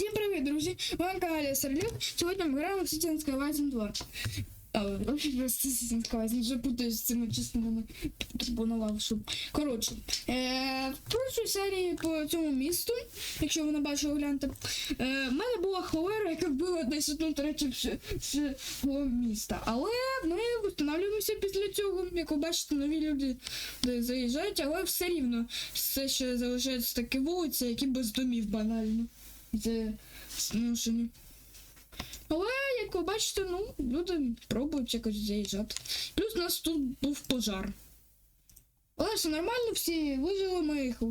Всім привіт, друзі! Ви на каналі Серлюк. Сьогодні ми граємо в City Skylines 2. А, вообще просто City Skylines, вже путаюсь з цими частинами. Пропонував, що. Коротше, е, в прошлій серії по цьому місту, якщо ви не бачили, гляньте, е, в мене була холера, яка вбила десь одну третю вс- всього міста. Але ми встановлюємося після цього. Як ви бачите, нові люди заїжджають, але все рівно все ще залишаються такі вулиці, які без домів банально. Це зношені. Але, як ви бачите, ну, люди пробують якось заїжджати. Плюс у нас тут був пожар. Але все нормально, всі вижили, ми їх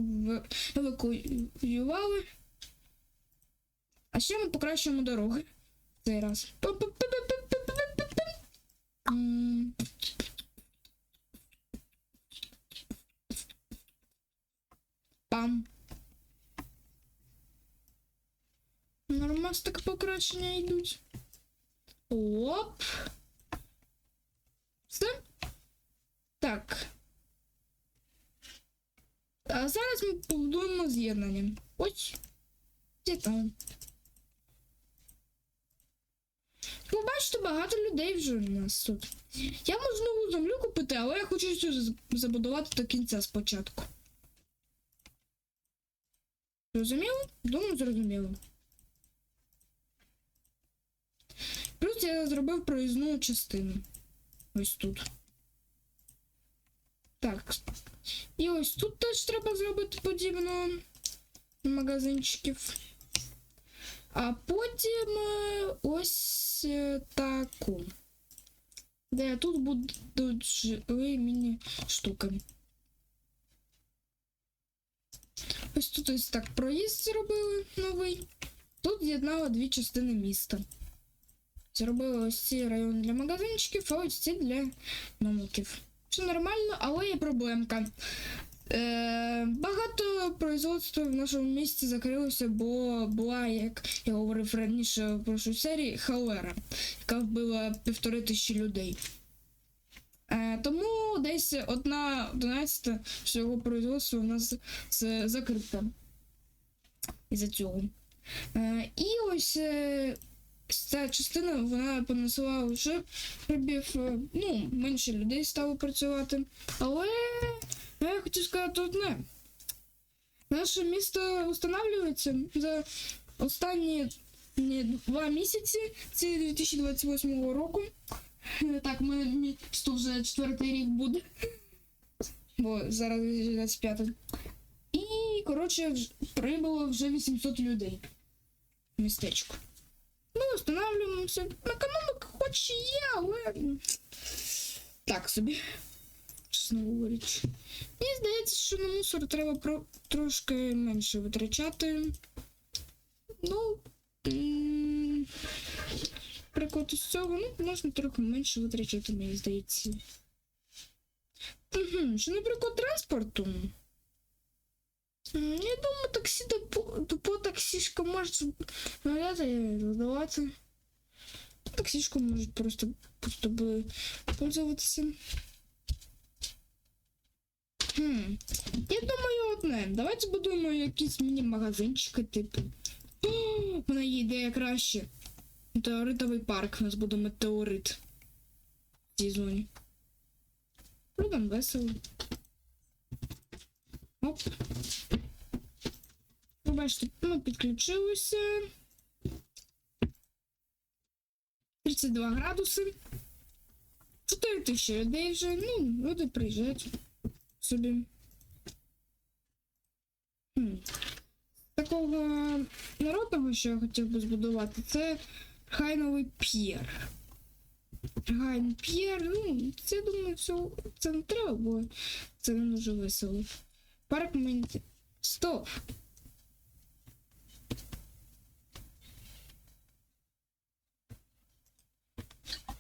евакуювали. А ще ми покращуємо дороги. Цей раз. Так йдуть. Оп. Все. Так. А зараз ми побудуємо з'єднання. Ось. Де там? Ви бачите, багато людей вже у нас тут. Я можу нову землю купити, але я хочу з- забудувати до кінця спочатку. Зрозуміло? Думаю, зрозуміло. Плюс я зробив проїзну частину. Ось тут. Так. І ось тут теж треба зробити подібно магазинчиків. А потім е, ось е, таку. Де тут будуть жили міні-штуки. Ось тут ось так проїзд зробили новий. Тут з'єднали дві частини міста. Зробили ось ці райони для магазинчиків, а ось ці для номиків. Все нормально, але є проблемка. Е, багато производства в нашому місті закрилося, бо була, як я говорив раніше в прошлій серії, холера, яка вбила півтори тисячі людей. Е, тому десь одна одинадцята всього производства у нас закрита. Із-за цього. Е, і ось е, ця частина вона понесла вже прибів, е, ну, менше людей стало працювати. Але я хочу сказати одне. Наше місто встановлюється за останні ні, два місяці, це 2028 року. Е, Так, ми місто вже четвертий рік буде. Бо зараз 25. І, коротше, вж- прибуло вже 800 людей в містечко. Ми встановлюємося. Економіка хоч і є, але. Так собі. Чесно говорячи. Мені здається, що на мусор треба про... трошки менше витрачати. Ну. м, Приклад із цього, ну, можна трохи менше витрачати, мені здається. Угу. Що, наприклад, транспорту. Я думаю, таксі депо, депо таксішка може навряд і додавати. Таксішку можуть просто, просто пользуватися. Хм. Я думаю, одне. Давайте будуємо якісь міні-магазинчики, типу. В мене є ідея краще. Метеоритовий парк. У нас буде метеорит. В цій зоні. Людям весело. Оп. Ви бачите, ми підключилися. 32 градуси. 4 тисячі людей вже. Ну, люди приїжджають собі. Хм. Такого народного, що я хотів би збудувати, це Хайновий п'єр. Гайн п'єр, ну, це думаю, все, це не треба, бо це не дуже весело. Парк Менті. Стоп!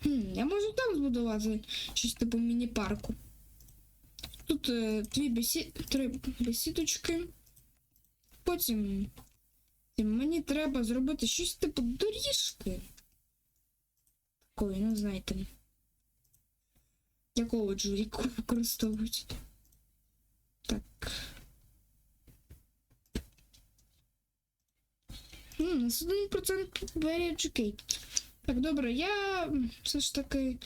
Хм, я можу там збудувати щось типу міні-парку. Тут е, дві бесі... три бесідочки. Потім мені треба зробити щось типу доріжки. Такої, ну знаєте. Якого джуріку використовують. Так. Нас 1% very educated. Так, добре, я все ж таки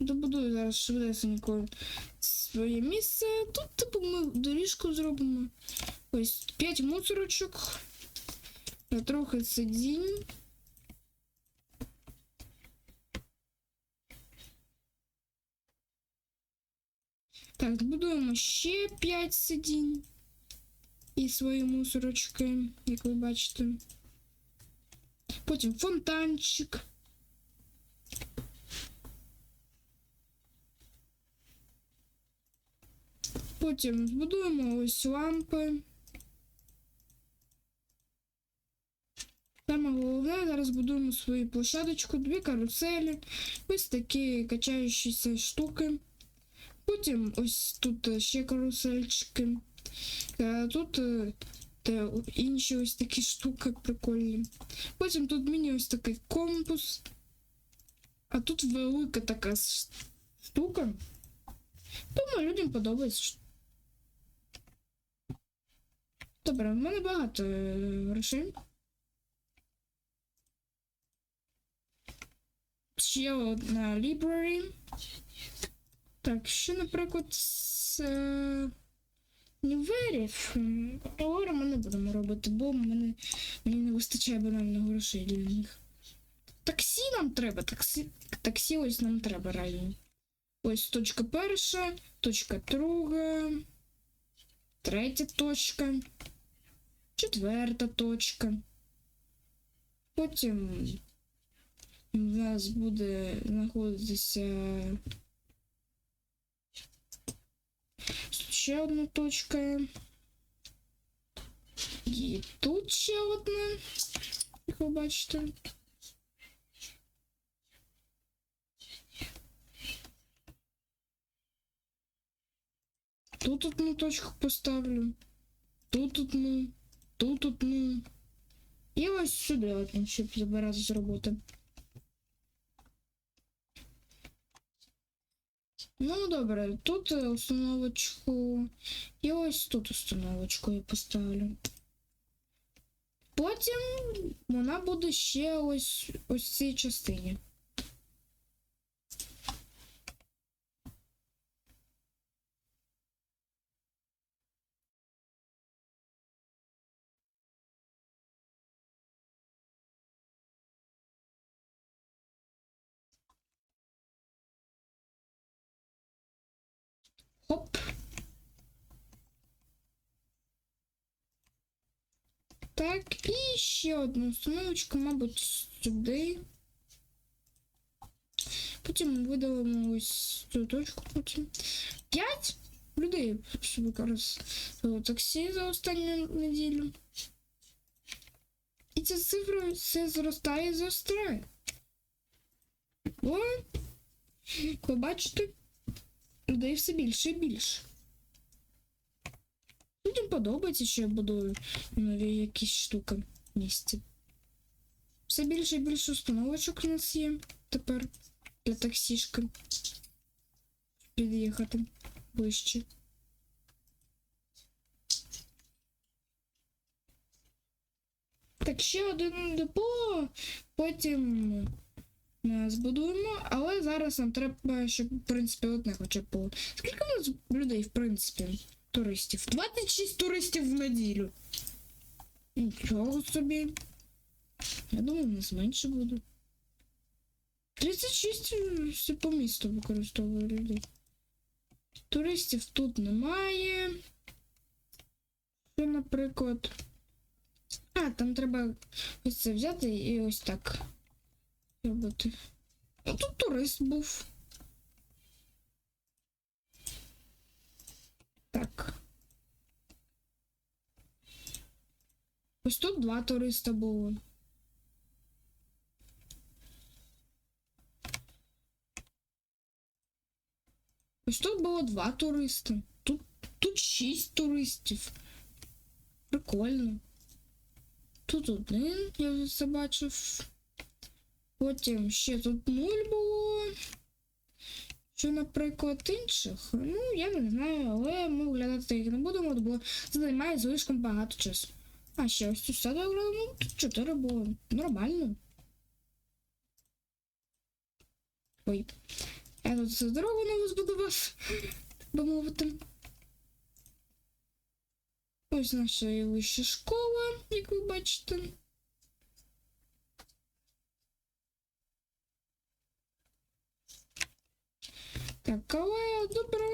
добудую зараз швидесенько своє місце. Тут, типу, ми доріжку зробимо. Ось 5 мусорочок. Трохи сидінь. Так, збудуємо ще 5 сидінь. І свої мусорочки, як ви бачите. Потім фонтанчик. Потім збудуємо ось лампи. Саме головне, зараз будуємо свою площадочку, дві каруселі, ось такі качаючіся штуки. Потім ось тут е, ще карусельчики. Е, Тут е, те, інші ось такі штуки прикольні. Потім тут міні ось такий компас. А тут велика така с- штука. Думаю, людям подобається. Добре, в мене багато е, грошей. Ще одна library. Так, що, наприклад, з е, універів. М, ми не будемо робити, бо мене, мені не вистачає банально грошей для них. Таксі нам треба, таксі, таксі ось нам треба реально. Ось точка перша, точка друга, третя точка, четверта точка. Потім у нас буде знаходитися ще одна точка. І тут ще одна, як ви бачите. Тут одну точку поставлю. Тут одну. Тут одну. І ось сюди одну, щоб забирати з роботи. Ну, добре, тут е, установочку. І ось тут установочку я поставлю. Потім вона буде ще ось ось в цій частині. Так, і ще одну установочку, мабуть, сюди. Потім ми видалимо ось цю точку. Потім. П'ять людей використали таксі за останню неділю. І ця цифра все зростає і зростає. О, ви бачите? людей все більше і більше. Людям подобається, що я будую нові якісь штуки в місті. Все більше і більше установочок у нас є тепер для таксішки. Під'їхати ближче. Так, ще один депо, потім е, збудуємо, але зараз нам треба, щоб, в принципі, одне хоча б було. Скільки у нас людей, в принципі, туристів? 26 туристів в неділю. Нічого собі. Я думаю, у нас менше буде. 36 всі по місту використовує людей. Туристів тут немає. Що, наприклад. А, там треба ось це взяти і ось так робити. А тут турист був. Так. Ось тут два туриста було. Ось тут було два туриста. Тут, тут шість туристів. Прикольно. Тут один, я вже це бачив. Потім ще тут нуль було. Що, наприклад, інших? Ну, я не знаю, але ми оглядати їх не будемо, бо це займає слишком багато часу. А ще ось статую грали, ну тут 4 було. Нормально. Ой. Я тут цю дорогу нову збудував. Би мовити. Ось наша вища школа, як ви бачите. Так, але добре.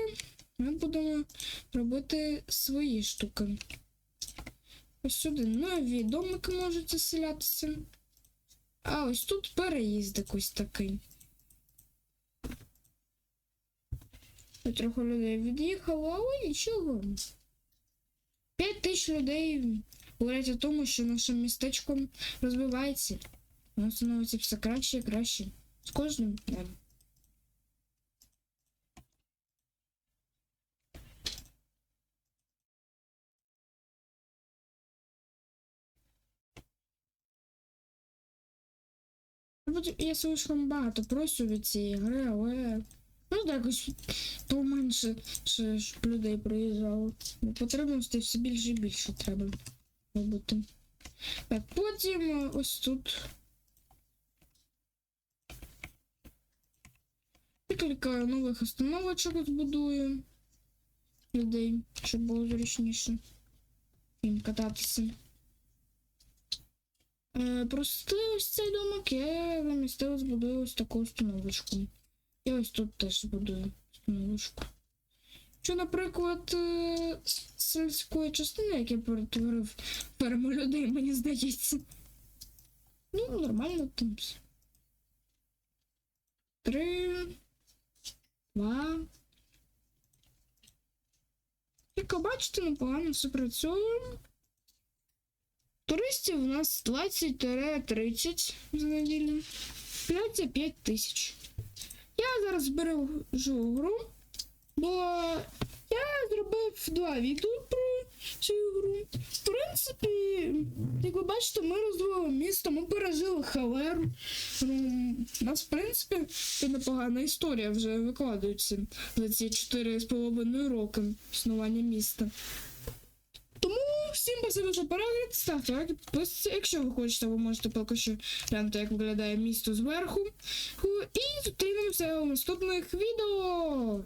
Ми будемо робити свої штуки. Ось сюди нові домики можуть заселятися. А ось тут переїздик ось такий. Трохи людей від'їхало, але нічого. П'ять тисяч людей говорять о тому, що наше містечко розвивається. Воно становиться все краще і краще. З кожним днем. Я слишком багато просю від цієї гри, але ну якось поменше, щоб людей приїжджало. Потребностей все більше і більше треба робити. Так, потім е, ось тут. Декілька нових остановочок збудую людей, щоб було зручніше їм кататися. Е, Прости ось цей домок, я замістила, збудую ось таку установочку. І ось тут теж збудую установочку. Що, наприклад, е, з сільської частини, як я перетворив ферму людей, мені здається. Ну, нормально там все. Три. Два. Як бачите, непогано все працює. Туристів у нас 20-30 за неділю. Пляться 5 тисяч. Я зараз бережу гру, бо я зробив два відео про цю гру. В принципі, як ви бачите, ми розвивали місто, ми пережили халер. Ну, У нас, в принципі, це непогана історія вже викладається за ці 4,5 роки існування міста. Всім спасибо що перегляд, ставте лайк, підписуйтесь. Якщо ви хочете, ви можете поки що глянути, як виглядає місто зверху. І зустрінемося у наступних відео.